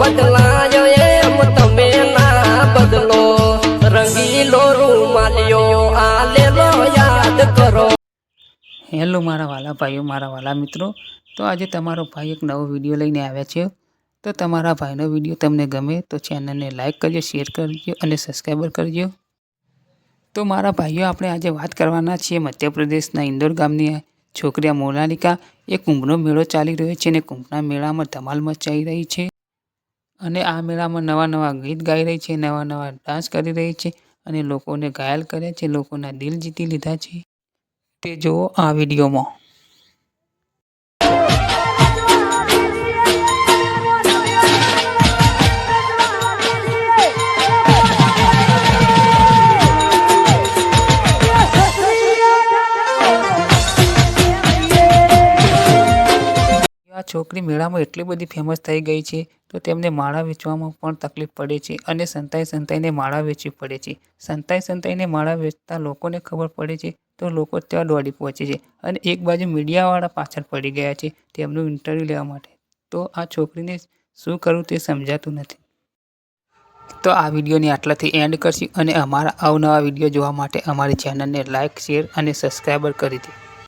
બદલાયો એમ તમે ના બદલો. રંગીલો રૂમાલિયો આ લેલો યાદ કરો. હેલો મારા વાલા ભાઈઓ, મારા વાલા મિત્રો. તો આજે તમારો ભાઈ એક નવો વીડિયો લઈને આવ્યા છે. તો તમારા ભાઈનો વીડિયો તમને ગમે તો ચેનલને લાઇક કરજો, શેર કરજો અને સબસ્ક્રાઈબર કરજો. તો મારા ભાઈઓ, આપણે આજે વાત કરવાના છીએ મધ્યપ્રદેશના ઇન્દોર ગામની છોકરી આ મોનાલિકા. એ કુંભનો મેળો ચાલી રહ્યો છે અને કુંભના મેળામાં ધમાલ મચાઈ રહી છે. અને આ મેળામાં નવા નવા ગીત ગાઈ રહી છે, નવા નવા ડાન્સ કરી રહી છે અને લોકોને ઘાયલ કર્યા છે, લોકોના દિલ જીતી લીધા છે. તે જુઓ આ વિડીયોમાં. છોકરી મેળામાં એટલી બધી ફેમસ થઈ ગઈ છે, તો તેમને માળા વેચવામાં પણ તકલીફ પડે છે અને સંતાઈ સંતાઈને માળા વેચવી પડે છે. સંતાઈ સંતાઈને માળા વેચતા લોકોને ખબર પડે છે, તો લોકો ત્યાં દોડી પહોંચે છે અને એક બાજુ મીડિયાવાળા પાછળ પડી ગયા છે તેમનું ઇન્ટરવ્યૂ લેવા માટે. તો આ છોકરીને શું કરવું તે સમજાતું નથી. તો આ વિડીયોને આટલાથી એન્ડ કરશું અને અમારા અવનવા વીડિયો જોવા માટે અમારી ચેનલને લાઇક શેર અને સબસ્ક્રાઈબર કરી દો.